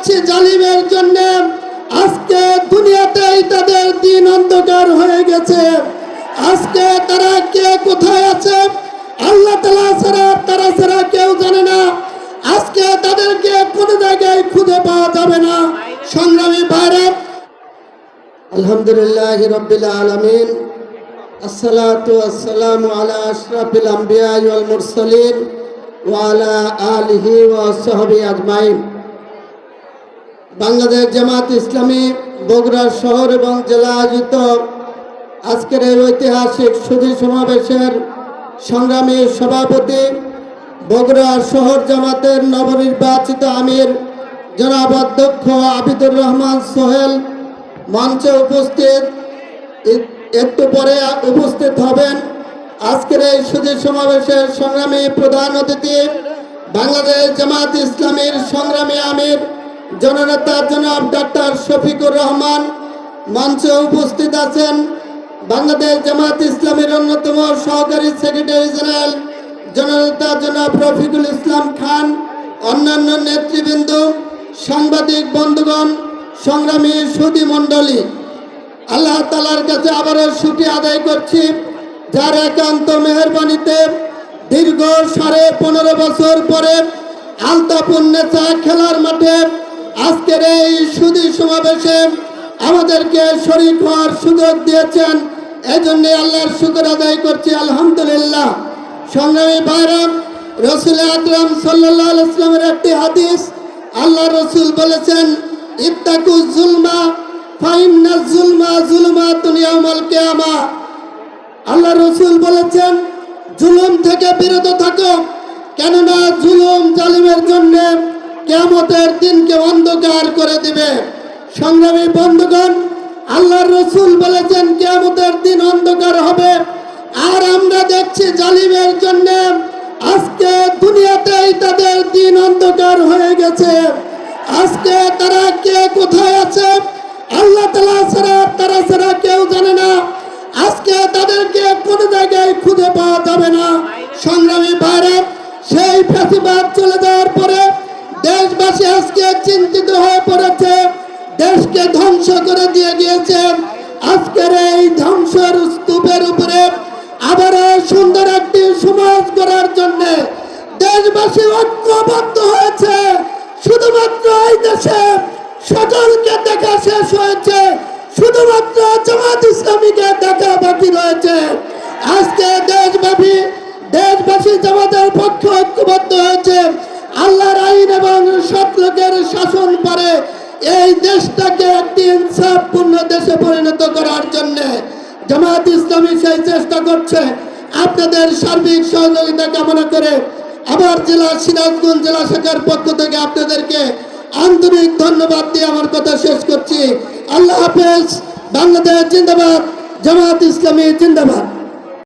দেখছি জালিমের জন্য। আজকে দুনিয়াতেই তাদের দিন অন্ধকার হয়ে গেছে। আজকে তারা কে কোথায় আছে? আল্লাহ তালা ছাড়া তারা ছাড়া কেউ জানে না। আজকে তাদেরকে কোনো জায়গায় খুঁজে পাওয়া যাবে না। সংগ্রামী ভারত আলহামদুলিল্লাহ রবিল আলমিন। আসসালামু আলা আশরাফিল আম্বিয়া ওয়াল মুরসালিন ওয়া আলা আলিহি ওয়া সাহবি আজমাইন। বাংলাদেশ জামাত ইসলামী বগুড়া শহর এবং জেলা আয়োজিত আজকের এই ঐতিহাসিক সুধী সমাবেশের সংগ্রামী সভাপতি বগুড়া শহর জামাতের নবনির্বাচিত আমির জনাব অধ্যক্ষ আবিদুর রহমান সোহেল মঞ্চে উপস্থিত। একটু পরে উপস্থিত হবেন আজকের এই সুধী সমাবেশের সংগ্রামী প্রধান অতিথি বাংলাদেশ জামাত ইসলামীর সংগ্রামী আমির জননেতা জনাব ডক্টর শফিকুর রহমান মঞ্চে উপস্থিত আছেন বাংলাদেশ জামাত ইসলামের অন্যতম সহকারী সেক্রেটারি জেনারেল জননেতা জনাব রফিকুল ইসলাম খান, অন্যান্য নেতৃবৃন্দ, সাংবাদিক বন্ধুগণ, সংগ্রামী সুদী মণ্ডলী। আল্লাহ তালার কাছে আবারও ছুটি আদায় করছি। যার একান্ত মেহরবানিতে দীর্ঘ সাড়ে পনেরো বছর পরে আলতাপুর নেতা খেলার মাঠে আজকের এই সুদী সমাবেশে আমাদেরকে শরীর হওয়ার সুযোগ দিয়েছেন। এজন্য আল্লাহর শুকর আদায় করছি, আলহামদুলিল্লাহ। সংগ্রামী বাইরাম রসুল আকরাম সাল্লাহ ইসলামের একটি হাদিস, আল্লাহ রসুল বলেছেন, ইত্তাকু জুলমা জুলমা জুলমা দুনিয়াউমাল কিয়ামা। আল্লাহ রসুল বলেছেন, জুলুম থেকে বিরত কেননা জুলুম জালিমের জন্য কেমতের দিনকে অন্ধকার করে দিবে। সংগ্রামী বন্ধুগণ, আল্লাহর রসুল বলেছেন কেমতের দিন অন্ধকার হবে। আর আমরা দেখছি জালিমের জন্য আজকে দুনিয়াতেই তাদের দিন অন্ধকার হয়ে গেছে। আজকে তারা কে কোথায় আছে? আল্লাহ তালা ছাড়া, তারা ছাড়া কেউ জানে না। আজকে তাদেরকে কোনো জায়গায় খুঁজে পাওয়া যাবে না। সংগ্রামী ভারত সেই ফেসিবাদ চলে যাওয়ার আজকে চিন্তিত হয়ে পড়েছে, দেশকে ধ্বংস করে দিয়ে গিয়েছে। আজকের এই ধ্বংসের স্তূপের উপরে আবারও সুন্দর একটি সমাজ করার জন্য দেশবাসী ঐক্যবদ্ধ হয়েছে। শুধুমাত্র এই দেশে সজলকে দেখা শেষ হয়েছে, শুধুমাত্র জামাত ইসলামীকে দেখা বাকি রয়েছে। আজকে দেশব্যাপী, দেশবাসী জামাতের পক্ষে ঐক্যবদ্ধ হয়েছে। এবং লোকের শাসন পরে, এই দেশটাকে একটি ইনসাফপূর্ণ দেশে পরিণত করার জন্য জামাত ইসলামী সেই চেষ্টা করছে। আপনাদের সার্বিক সহযোগিতা কামনা করে আবার জেলা সিরাজগঞ্জ জেলা শাখার পক্ষ থেকে আপনাদেরকে আন্তরিক ধন্যবাদ দিয়ে আমার কথা শেষ করছি। আল্লাহ হাফেজ, বাংলাদেশ জিন্দাবাদ জামাত ইসলামী জিন্দাবাদ।